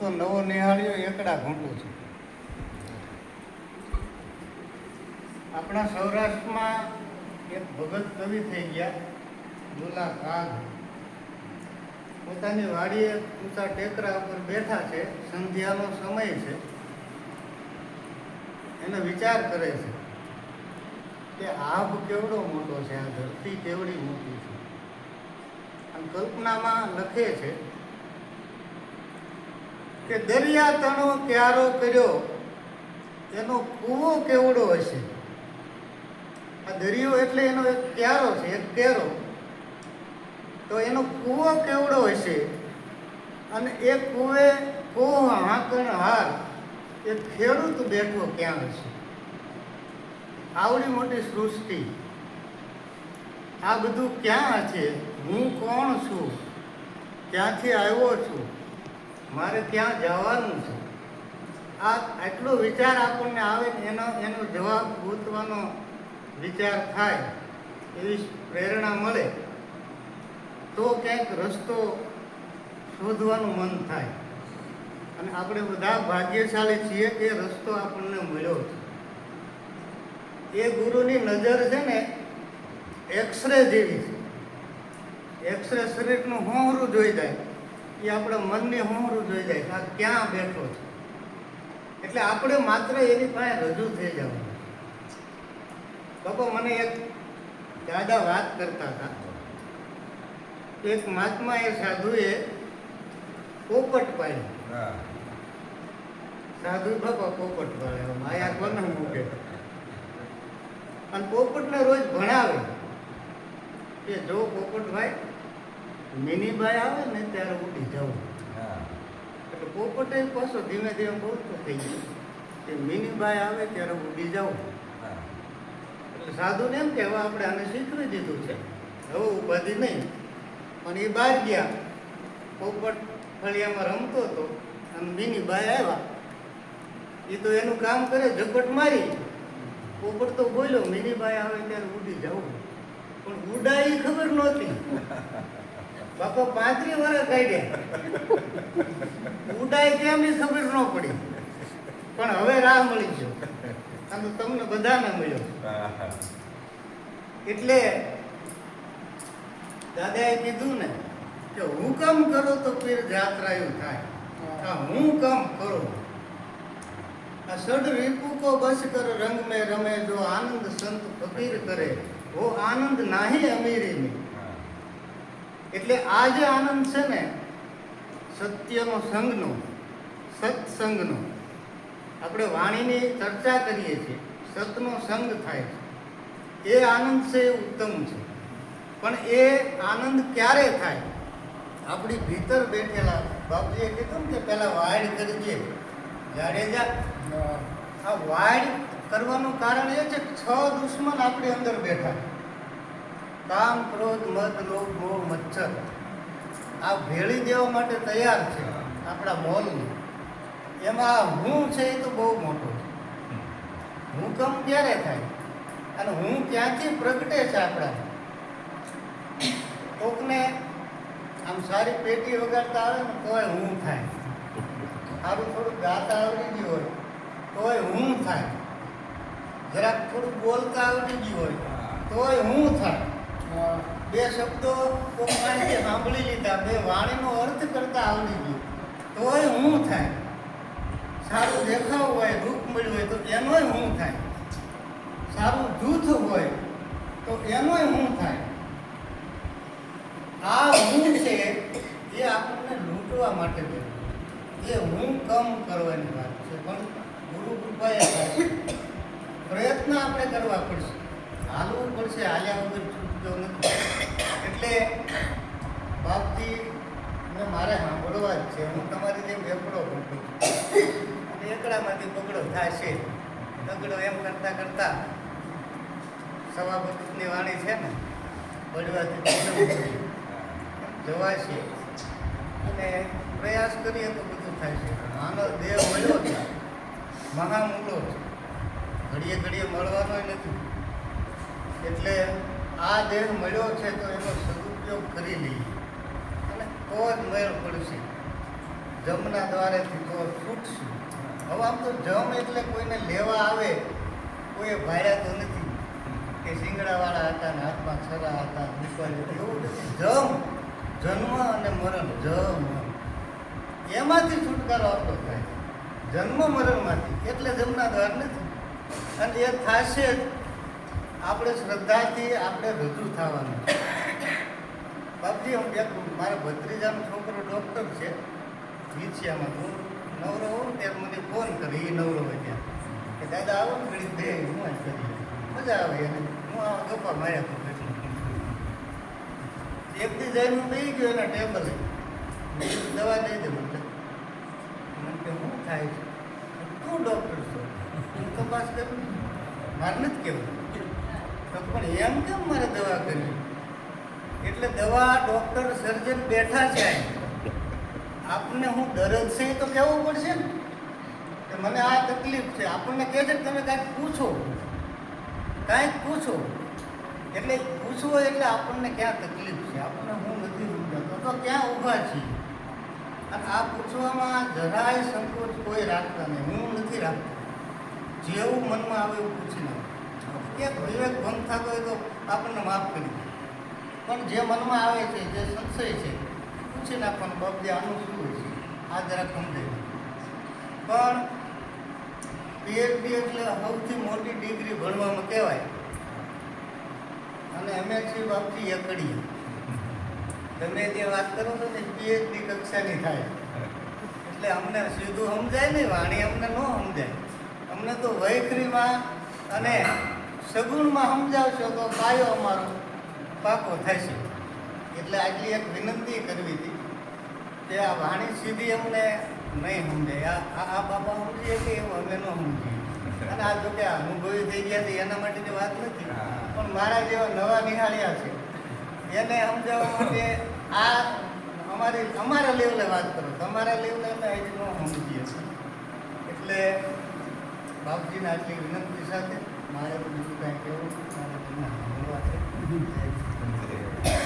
તો નવો નિહાળ્યો, એકડા ઘૂંટું છે. આપણા સૌરાષ્ટ્રમાં એક ભગત કવિ થઈ ગયા, દુલા કાગ. પોતાની વાડીએ ઊંચા ટેકરા ઉપર બેઠા છે, સંધ્યાનો સમય છે. એનો વિચાર કરે છે કે આભ કેવડો મોટો છે, આ ધરતી કેવડી મોટી છે. અને કલ્પનામાં લખે છે કે દરિયા તણો ક્યારો કર્યો, એનો કૂવો કેવડો હશે? આ દરિયો એટલે એનો એક ક્યારો છે, એક કેરો. તો એનો કૂવો કેવડો હશે? અને એ કૂવે, કૂવ હાંકણ હાર, એ ખેડૂત બેઠો ક્યાં હશે? આવડી મોટી સૃષ્ટિ. આ બધું ક્યાં છે? હું કોણ છું? ક્યાંથી આવ્યો છું? મારે ક્યાં જવાનું છે. આ એટલો વિચાર આપણને આવે ને એનો એનો જવાબ ગોતવાનો વિચાર થાય, એવી પ્રેરણા મળે, તો ક્યાંક રસ્તો શોધવાનું મન થાય. અને આપણે બધા ભાગ્યશાળી છીએ કે રસ્તો આપણને મળ્યો છે. એ ગુરુની નજર છે ને, એક્સરે જેવી છે. એક્સરે શરીરનું હોંહરું જોઈ જાય. એ આપણા મનને હોંહરું જોઈ જાય કે આ ક્યાં બેઠો છે. એટલે આપણે માત્ર એની પાસે રજૂ થઈ જવાનું. બાપા મને એક દાદા વાત કરતા હતા. એક મહાત્મા એ સાધુએ પોપટ પાડ્યો. સાધુ બાપા પોપટ પાડ્યો માયા કોને મૂકે? અને પોપટને રોજ ભણાવે. કે જો પોપટભાઈ મિનીભાઈ આવે ને ત્યારે ઉડી જવું. એટલે પોપટે પાછો ધીમે ધીમે બોલતો થઈ ગયો. કે મિનીભાઈ આવે ત્યારે ઉડી જવું. એટલે સાધુને એમ કે હવે આપણે આને શીખવી દીધું છે. હવે ઉપાધિ નહીં. પણ એ બહાર ગયા. પોપટ ફળિયામાં રમતો હતો અને મિની બાઈ આવ્યા. એ તો એનું કામ કરે ઝપટ મારી. પોપટ તો બોલ્યો મિની બાઈ આવે ત્યારે ઉડી જવું. પણ ઉડા એ ખબર નહોતી. બાપા પાંત્રી વર્ષ કાઢ્યા. ઉડાય એ ખબર ન પડી. પણ હવે રાહ મળી ગયો. અને તમને બધાને મળ્યો. એટલે દાદાએ કીધું ને કે હું કામ કરો તો પીર જાત્રાયું થાય. આ હું કમ કરો. આ સડ વિપુકો બસ કર રંગ મેં રમે, જો આનંદ સંત ફકીર કરે. હો આનંદ નાહી અમીરી ની એટલે આ જે આનંદ છે ને, સત્યનો સંગનો સત્સંગનો, આપણે વાણીની ચર્ચા કરીએ છીએ, સતનો સંગ થાય છે. એ આનંદ છે, એ ઉત્તમ છે. પણ એ આનંદ ક્યારે થાય? આપણી ભીતર બેઠેલા બાપજીએ કીધું કે પહેલાં વાડ કરીએ જાડેજા આ વાડ કરવાનું કારણ એ છે છ દુશ્મન આપણી અંદર બેઠા. કામ ક્રોધ મત લોભ, મોહ, મચ્છર. આ ભેળી દેવા માટે તૈયાર છે આપણા મોલને. એમાં હું છે એ તો બહુ મોટો છે. હું કમ ક્યારે થાય? અને હું ક્યાંથી પ્રગટે છે આપણા? કોકને આમ સારી પેટી વગાડતા આવે ને તોય હું થાય. સારું થોડુંક ગાતા આવડી ગયું હોય, તોય હું થાય. જરાક થોડુંક બોલતા આવડી ગયું હોય, તોય હું થાય. બે શબ્દો કોક સાંભળી લીધા, બે વાણીનો અર્થ કરતા આવડી ગયું. તોય હું થાય? સારું દેખાવ હોય રૂપ મળ્યું હોય, તો એનોય હું થાય? સારું જૂથ હોય, તો એનોય હું થાય? આ હું છે, એ આપણને લૂંટવા માટે બે. એ હું કમ કરવાની વાત છે, પણ ગુરુ કૃપાએ પ્રયત્ન આપણે કરવા પડશે. હાલવું પડશે હાલ્યા વગર છૂટતો નથી. એટલે બાપજી ને મારે સાંભળવા જ છે. હું તમારી જેમ એકડો છું. અને એકડામાંથી થાય છે બગડો એમ કરતાં કરતાં સભાપતિની વાણી છે ને બગડવું જવાશે. અને પ્રયાસ કરીએ તો બધું થાય છે. માનવ દેહ મળ્યો છે. મહામૂળો છે. ઘડીએ ઘડીએ મળવાનો નથી. એટલે આ દેહ મળ્યો છે તો એનો સદુપયોગ કરી લઈએ. અને તો જ મેળ પડશે. જમના દ્વારેથી તો છૂટશું. હવે આમ તો જમ એટલે કોઈને લેવા આવે, કોઈએ ભાડ્યા તો નથી. કે શિંગડાવાળા હતા ને હાથમાં છરા હતા હતી. એવું નથી જમ, જન્મ અને મરણ, જમ. એમાંથી છુટકારો આપણો થાય. જન્મ મરણમાંથી. એટલે જમના દ્વાર નથી. અને એ થશે જ. આપણે શ્રદ્ધાથી આપણે રજૂ થવાનું. બાપજી, હું એક મારા ભત્રીજાનો છોકરો ડૉક્ટર છે. વિછિયામાં હું નવરો હોઉં ત્યારે મને ફોન કરે એ નવરો ત્યાં. કે દાદા, આવો ને ઘડી દે હું જ કરીએ. મજા આવે એને. હું આ ગપ્પા માર્યા તો દી જઈને હું ગયો એના ટેબલે. દવા દઈ દે મને. મને કે શું થાય છે? તું ડૉક્ટર છો. હું તપાસ કરું મારે નથી કહેવું. તો પણ એમ કેમ મારે દવા કરવી? એટલે દવા ડૉક્ટર સર્જન બેઠા છે. આપણને હું દરદ છે તો કહેવું પડશે ને. કે મને આ તકલીફ છે. આપણને કહે છે તમે કાંઈક પૂછો. કાંઈક પૂછો. એટલે પૂછવો એટલે આપણને ક્યાં તકલીફ છે? આપણને હું નથી સમજાતો. તો ક્યાં ઊભા છીએ? અને આ પૂછવામાં જરાય સંકોચ કોઈ રાખતા નહીં. હું નથી રાખતો. જેવું મનમાં આવે એવું પૂછી નાખો. ક્યાંક વિવેક ભંગ થતો હોય તો આપણને માફ કરી દે. પણ જે મનમાં આવે છે, જે સંશય છે પૂછી નાખવાનું બાપજી આનું શું હોય છે? આ જરાક સમજાય. પણ પીએચડી એટલે સૌથી મોટી ડિગ્રી ભણવામાં કહેવાય. અને અમે છીએ બાપથી એકડીએ. તમે જે વાત કરો છો ને પીએચડી કક્ષાની થાય. એટલે અમને સીધું સમજાય નહીં વાણી અમને ન સમજાય. અમને તો વૈખરીમાં અને સગુણમાં સમજાવશો તો પાયો અમારો પાકો થશે. એટલે આટલી એક વિનંતી કરવી હતી કે આ વાણી સીધી અમને નહીં સમજાય આ આ- બાબા સમજીએ કે એવું અમે ન સમજીએ. અને આ જો કે અનુભવી થઈ ગયા છે એના માટેની વાત નથી. પણ મારા જેવા નવા નિહાળ્યા છે એને સમજાવવા માટે આ અમારી અમારા લેવલે વાત કરો. તમારા લેવલે અમે હજી ન સમજીએ. એટલે બાપજીને આટલી વિનંતી સાથે મારે બીજું કાંઈ કહેવું? મારે